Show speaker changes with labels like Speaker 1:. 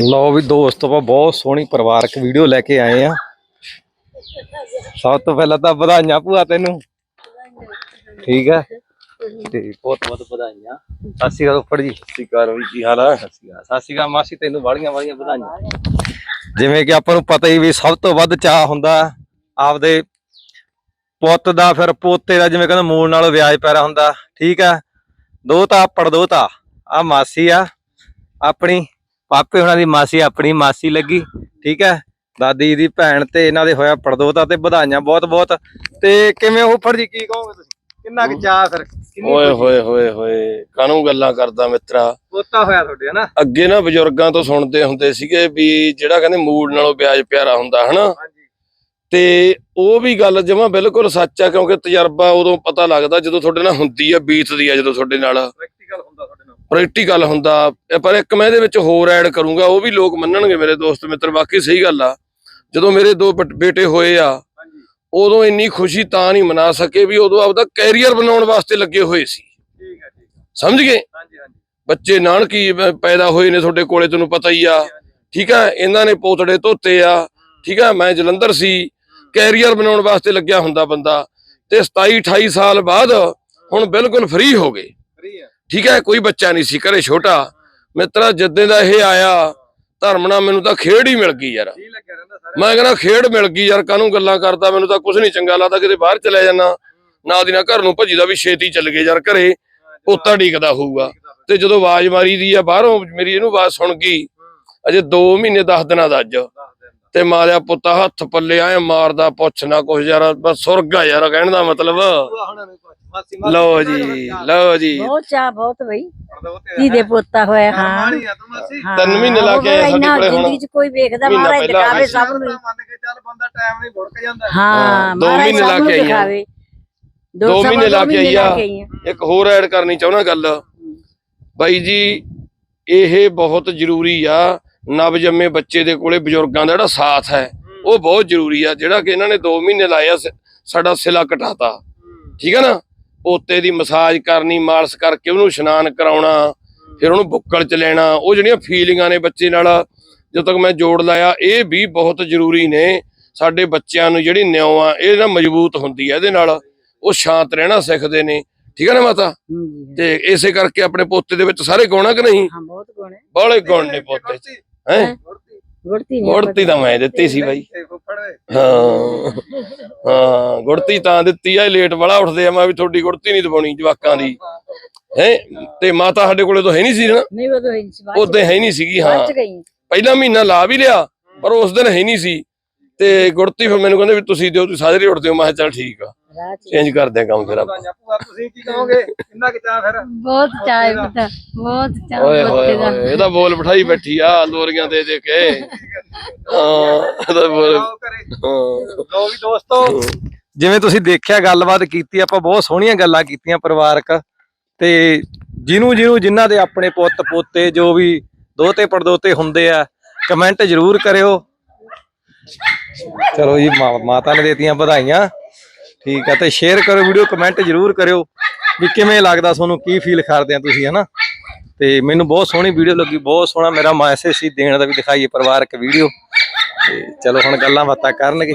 Speaker 1: ਲਓ ਵੀ ਦੋਸਤੋ ਆਪਾਂ ਬਹੁਤ ਸੋਹਣੀ ਪਰਿਵਾਰਕ ਵੀਡੀਓ ਲੈ ਕੇ ਆਏ ਆ ਸਭ ਤੋਂ ਪਹਿਲਾਂ ਤਾਂ ਵਧਾਈਆਂ ਭੂਆ ਤੈਨੂੰ। ਠੀਕ ਹੈ? ਤੇ ਬਹੁਤ ਬਹੁਤ ਵਧਾਈਆਂ। ਸਤਿ ਸ਼੍ਰੀ ਅਕਾਲ ਉੱਪਰ ਜੀ। ਸਤਿ ਸ਼੍ਰੀ ਅਕਾਲ ਵੀ ਕੀ ਹਾਲ ਹੈ? ਸਤਿ ਸ਼੍ਰੀ ਅਕਾਲ। ਸਤਿ ਸ਼੍ਰੀ ਅਕਾਲ ਮਾਸੀ ਤੈਨੂੰ ਵਾਲੀਆਂ ਵਾਲੀਆਂ ਵਧਾਈਆਂ। ਜਿਵੇਂ ਕਿ ਆਪਾਂ ਨੂੰ ਪਤਾ ਹੀ ਵੀ ਸਭ ਤੋਂ ਵੱਧ ਚਾਹ ਹੁੰਦਾ ਆਪਦੇ ਪੁੱਤ ਦਾ ਫਿਰ ਪੋਤੇ ਦਾ ਜਿਵੇਂ ਕਹਿੰਦੇ ਮੂਲ ਨਾਲ ਵਿਆਜ ਪੈਰਾ ਹੁੰਦਾ। ਠੀਕ ਹੈ? ਦੋਤਾ ਪੜਦੋਤਾ। ਆ ਮਾਸੀ ਆ ਆਪਣੀ ਪਾਪੇ ਹੁਣਾਂ ਦੀ ਮਾਸੀ ਆਪਣੀ ਮਾਸੀ ਲੱਗੀ ਠੀਕ ਹੈ? ਦਾਦੀ ਦੀ ਭੈਣ ਤੇ ਇਹਨਾਂ ਦੇ ਹੋਇਆ ਪੜਦੋਤਾ ਤੇ ਵਧਾਈਆਂ ਬਹੁਤ ਬਹੁਤ। ਤੇ ਕਿਵੇਂ ਉਫੜ ਜੀ ਕੀ ਕਹੋਗੇ ਤੁਸੀਂ? ਕਿੰਨਾ ਕੁ ਚਾਹ ਫਿਰ? ਕਿੰਨੀ
Speaker 2: ਓਏ? ਹੋਏ ਹੋਏ ਹੋਏ। ਕਾਹਨੂੰ ਗੱਲਾਂ ਕਰਦਾ ਮਿੱਤਰਾ?
Speaker 1: ਪੋਤਾ ਹੋਇਆ ਤੁਹਾਡੇ ਹਨਾ
Speaker 2: ਅੱਗੇ ਨਾ ਬਜ਼ੁਰਗਾਂ ਤੋਂ ਸੁਣਦੇ ਹੁੰਦੇ ਸੀਗੇ ਵੀ ਜਿਹੜਾ ਕਹਿੰਦੇ ਮੂਡ ਨਾਲੋਂ ਵਿਆਜ ਪਿਆਰਾ ਹੁੰਦਾ ਹਨਾ ਤੇ ਉਹ ਵੀ ਗੱਲ ਜਮਾ ਬਿਲਕੁਲ ਸੱਚ ਆ ਕਿਉਂਕਿ ਤਜਰਬਾ ਉਦੋਂ ਪਤਾ ਲੱਗਦਾ ਜਦੋਂ ਤੁਹਾਡੇ ਨਾਲ ਹੁੰਦੀ ਆ ਬੀਤਦੀ ਆ ਜਦੋਂ ਤੁਹਾਡੇ ਨਾਲ।
Speaker 1: ਪ੍ਰੈਕਟੀਕਲ ਹੁੰਦਾ
Speaker 2: ਪਰ ਇੱਕ ਮੈਂ ਇਹਦੇ ਵਿੱਚ ਹੋਰ ਐਡ ਕਰੂੰਗਾ ਉਹ ਵੀ ਲੋਕ ਮੰਨਣਗੇ ਮੇਰੇ ਦੋਸਤ ਮਿੱਤਰ ਬਾਕੀ ਸਹੀ ਗੱਲ ਆ। ਜਦੋਂ ਮੇਰੇ ਦੋ ਬਟ- ਹੋਏ ਆ ਉਦੋਂ ਇੰਨੀ ਖੁਸ਼ੀ ਤਾਂ ਨਹੀਂ ਮਨਾ ਸਕੇ ਵੀ ਉਦੋਂ ਆਪਦਾ ਕੈਰੀਅਰ ਬਣਾਉਣ ਵਾਸਤੇ ਲੱਗੇ ਹੋਏ ਸੀ।
Speaker 1: ਠੀਕ ਹੈ ਠੀਕ ਹੈ।
Speaker 2: ਸਮਝ ਗਏ?
Speaker 1: ਹਾਂਜੀ ਹਾਂਜੀ।
Speaker 2: ਬੱਚੇ ਨਾਨਕੀ ਪੈਦਾ ਹੋਏ ਨੇ ਤੁਹਾਡੇ ਕੋਲੇ ਤੈਨੂੰ ਪਤਾ ਹੀ ਆ। ਠੀਕ ਆ ਇਹਨਾਂ ਨੇ ਪੋਤੜੇ ਧੋਤੇ ਆ। ਠੀਕ ਆ ਮੈਂ ਜਲੰਧਰ ਸੀ। ਕੈਰੀਅਰ ਬਣਾਉਣ ਵਾਸਤੇ ਲੱਗਿਆ ਹੁੰਦਾ ਬੰਦਾ। ਤੇ 27 28 ਸਾਲ ਬਾਅਦ ਹੁਣ ਬਿਲਕੁਲ ਫ੍ਰੀ ਹੋ ਗਏ। ਠੀਕ ਹੈ ਕੋਈ ਬੱਚਾ ਨਹੀਂ ਸੀ ਘਰੇ ਛੋਟਾ। ਮਿੱਤਰਾ ਜਿੱਦੇ ਦਾ ਇਹ ਆਇਆ ਧਰਮ ਨਾਲ ਮੈਨੂੰ ਤਾਂ ਖੇਡ ਹੀ ਮਿਲ ਗਈ ਯਾਰ। ਮੈਂ ਕਹਿੰਦਾ ਖੇਡ ਮਿਲ ਗਈ ਯਾਰ ਕਾਹਨੂੰ ਗੱਲਾਂ ਕਰਦਾ ਮੈਨੂੰ ਤਾਂ ਕੁਝ ਨਹੀਂ ਚੰਗਾ ਲੱਗਦਾ ਕਿਤੇ ਬਾਹਰ ਚਲੇ ਜਾਣਾ ਨਾ ਦੀ ਨਾ ਘਰ ਨੂੰ ਭੱਜੀਦਾ ਵੀ ਛੇਤੀ ਚੱਲ ਗਏ ਯਾਰ ਘਰੇ ਪੋਤਾ ਢੀਕਦਾ ਹੋਊਗਾ। ਤੇ ਜਦੋਂ ਆਵਾਜ਼ ਮਾਰੀ ਦੀ ਆ ਬਾਹਰੋਂ ਮੇਰੀ ਇਹਨੂੰ ਆਵਾਜ਼ ਸੁਣ ਗਈ। ਅਜੇ 2 ਮਹੀਨੇ 10 ਦਿਨਾਂ ਦਾ ਅੱਜ। ਤੇ ਮਾਰਿਆ ਪੁੱਤਾ ਹੱਥ ਪੱਲੇ ਆਏ ਮਾਰਦਾ ਪੁੱਛ ਨਾ ਕੁਛ ਯਾਰ ਬਸ ਸੁਰਗ ਆ ਯਾਰ ਕਹਿਣ ਦਾ ਮਤਲਬ। ਲਓ ਜੀ ਲਓ ਜੀ।
Speaker 3: ਬਹੁਤ ਚਾਹ ਬਹੁਤ ਬਈ।
Speaker 1: ਧੀ
Speaker 3: ਦੇ ਪੋਤਾ ਹੋਇਆ ਹਾਂ
Speaker 2: ਤਿੰਨ ਮਹੀਨੇ ਲਾ ਕੇ ਸਾਡੇ
Speaker 3: ਇੰਨਾ
Speaker 2: ਕੋਲੇ ਹੁਣ।
Speaker 3: ਜ਼ਿੰਦਗੀ ਚ ਕੋਈ ਵੇਖਦਾ
Speaker 2: ਪਹਿਲਾਂ
Speaker 3: ਦਿਖਾਵੇ। ਸਭ ਨੂੰ।
Speaker 1: ਮੰਨ ਕੇ ਚੱਲ ਬੰਦਾ ਟਾਈਮ ਨਹੀਂ ਭੁੜਕ ਜਾਂਦਾ।
Speaker 3: ਹਾਂ
Speaker 2: ਦੋ ਮਹੀਨੇ ਲਾ
Speaker 3: ਨੂੰ
Speaker 2: ਕੇ ਆਈਆਂ।
Speaker 3: ਦਿਖਾਵੇ।
Speaker 2: ਦੋ ਮਹੀਨੇ ਲਾ ਕੇ ਆਈ ਆ। ਇੱਕ ਹੋਰ ਐਡ ਕਰਨੀ ਚਾਹੁੰਦਾ ਗੱਲ। ਬਾਈ ਜੀ ਇਹ ਬਹੁਤ ਜ਼ਰੂਰੀ ਆ ਨਵ ਜੰਮੇ ਬੱਚੇ ਦੇ ਕੋਲੇ ਬਜ਼ੁਰਗਾਂ ਦਾ ਜਿਹੜਾ ਸਾਥ ਹੈ ਉਹ ਬਹੁਤ ਜ਼ਰੂਰੀ ਆ। ਜਿਹੜਾ ਕਿ ਇਹਨਾਂ ਨੇ 2 ਮਹੀਨੇ ਲਾਇਆ ਸਾਡਾ ਸਿਲਾ ਕਟਾਤਾ। ਠੀਕ ਹੈ ਨਾ? ਪੋਤੇ ਦੀ ਮਸਾਜ ਕਰਨੀ ਮਾਲਸ਼ ਕਰਕੇ ਉਹਨੂੰ ਇਸ਼ਨਾਨ ਕਰਾਉਣਾ ਫਿਰ ਉਹਨੂੰ ਬੁੱਕਲ ਚ ਲੈਣਾ ਉਹ ਜਿਹੜੀਆਂ ਫੀਲਿੰਗਾਂ ਨੇ ਬੱਚੇ ਨਾਲ ਜਦੋਂ ਤੱਕ ਮੈਂ ਜੋੜ ਲਾਇਆ ਇਹ ਵੀ ਬਹੁਤ ਜ਼ਰੂਰੀ ਨੇ। ਸਾਡੇ ਬੱਚਿਆਂ ਨੂੰ ਜਿਹੜੀ ਨਿਉ ਆ ਇਹ ਨਾ ਮਜ਼ਬੂਤ ਹੁੰਦੀ ਹੈ ਇਹਦੇ ਨਾਲ ਉਹ ਸ਼ਾਂਤ ਰਹਿਣਾ ਸਿੱਖਦੇ ਨੇ। ਠੀਕ ਹੈ ਨਾ ਮਾਤਾ? ਤੇ ਇਸੇ ਕਰਕੇ ਆਪਣੇ ਪੋਤੇ ਦੇ ਵਿੱਚ ਸਾਰੇ ਗੁਣ ਆ ਕਿ ਨਹੀਂ?
Speaker 3: ਹਾਂ ਬਹੁਤ ਗੁਣ ਹੈ।
Speaker 2: ਬਾਲੇ ਗੁਣ ਨੇ ਪੋਤੇ ਚ। ਹੈ?
Speaker 3: ਗੁੜਤੀ ਨਹੀਂ
Speaker 2: ਗੁੜਤੀ ਤਾਂ ਮੈਂ ਦਿੱਤੀ ਸੀ ਬਾਈ। ਹਾਂ ਹਾਂ ਗੁੜਤੀ ਤਾਂ ਦਿੱਤੀ ਆ ਇਹ ਲੇਟ ਵਾਲਾ ਉੱਠਦੇ ਆ ਮੈਂ ਵੀ ਤੁਹਾਡੀ ਗੁੜਤੀ ਨਹੀਂ ਦਵਾਉਣੀ ਜਵਾਕਾਂ ਦੀ। ਹੈ? ਤੇ ਮਾਤਾ ਸਾਡੇ ਕੋਲੇ ਤਾਂ ਹੈ ਨਹੀਂ ਸੀ ਨਾ।
Speaker 3: ਨਹੀਂ ਉਹ ਤਾਂ ਇੰਚ ਬਾਅਦ
Speaker 2: ਉਦੋਂ ਹੈ ਨਹੀਂ ਸੀਗੀ ਹਾਂ। ਪਹਿਲਾ ਮਹੀਨਾ ਲਾ ਵੀ ਲਿਆ ਪਰ ਉਸ ਦਿਨ ਹੈ ਨਹੀਂ ਸੀ। ਤੇ ਗੁੜਤੀ ਫਿਰ ਮੈਨੂੰ ਕਹਿੰਦੇ ਵੀ ਤੁਸੀਂ ਦਿਓ ਤੁਸੀਂ ਸਾਜਰੇ ਉੱਠਦੇ ਹੋ। ਮੈਂ ਕਿਹਾ ਚੱਲ ਠੀਕ ਆ।
Speaker 3: ਰਾਹ ਚ
Speaker 2: ਚੇਂਜ ਕਰਦੇ ਆ ਕੰਮ ਫਿਰ ਆਪਾਂ।
Speaker 1: ਭੂਆ ਤੁਸੀਂ ਕੀ ਕਹੋਗੇ? ਕਿੰਨਾ ਕਿ ਚਾਹ ਫਿਰ?
Speaker 4: ਬਹੁਤ ਚਾਹ ਹੈ ਬੇਟਾ ਬਹੁਤ ਚਾਹ
Speaker 2: ਓਏ ਹੋਏ
Speaker 4: ਬੱਚੇ ਦਾ।
Speaker 2: ਹੋਏ ਇਹਦਾ ਬੋਲ ਬਿਠਾਈ ਬੈਠੀ ਆ ਲੋਰੀਆਂ ਦੇ ਦੇ ਕੇ। ਹਾਂ ਇਹਦਾ ਬੋਲ।
Speaker 1: ਆਓ ਘਰੇ।
Speaker 2: ਹਾਂ।
Speaker 1: ਲੋ ਵੀ ਦੋਸਤੋ। ਜਿਵੇਂ ਤੁਸੀਂ ਦੇਖਿਆ ਗੱਲਬਾਤ ਕੀਤੀ ਆਪਾਂ ਬਹੁਤ ਸੋਹਣੀਆਂ ਗੱਲਾਂ ਕੀਤੀਆਂ ਪਰਿਵਾਰਕ। ਤੇ ਜਿਹਨੂੰ ਜਿਹਨੂੰ ਜਿਨ੍ਹਾਂ ਦੇ ਆਪਣੇ ਪੁੱਤ ਪੋਤੇ ਜੋ ਵੀ ਦੋਤੇ ਪੜਦੋਤੇ ਹੁੰਦੇ ਆ ਕਮੈਂਟ ਜ਼ਰੂਰ ਕਰਿਓ। ਚਲੋ ਜੀ ਮਾ- ਮਾਤਾ ਨੇ ਦੇਤੀਆਂ ਵਧਾਈਆਂ। ਠੀਕ ਆ, ਤੇ ਸ਼ੇਅਰ ਕਰੋ ਵੀਡੀਓ ਕਮੈਂਟ ਜ਼ਰੂਰ ਕਰਿਓ ਵੀ ਕਿਵੇਂ ਲੱਗਦਾ ਤੁਹਾਨੂੰ, ਕੀ ਫੀਲ ਕਰਦੇ ਆ ਤੁਸੀਂ, ਹਨਾ? ਤੇ ਮੈਨੂੰ ਬਹੁਤ ਸੋਹਣੀ ਵੀਡੀਓ ਲੱਗੀ, ਬਹੁਤ ਸੋਹਣਾ ਮੇਰਾ ਮੈਸੇਜ ਸੀ ਦੇਣ ਦਾ ਵੀ ਦਿਖਾਈਏ ਪਰਿਵਾਰਕ ਵੀਡੀਓ ਤੇ ਚਲੋ ਹੁਣ ਗੱਲਾਂ ਬਾਤਾਂ ਕਰਨਗੇ।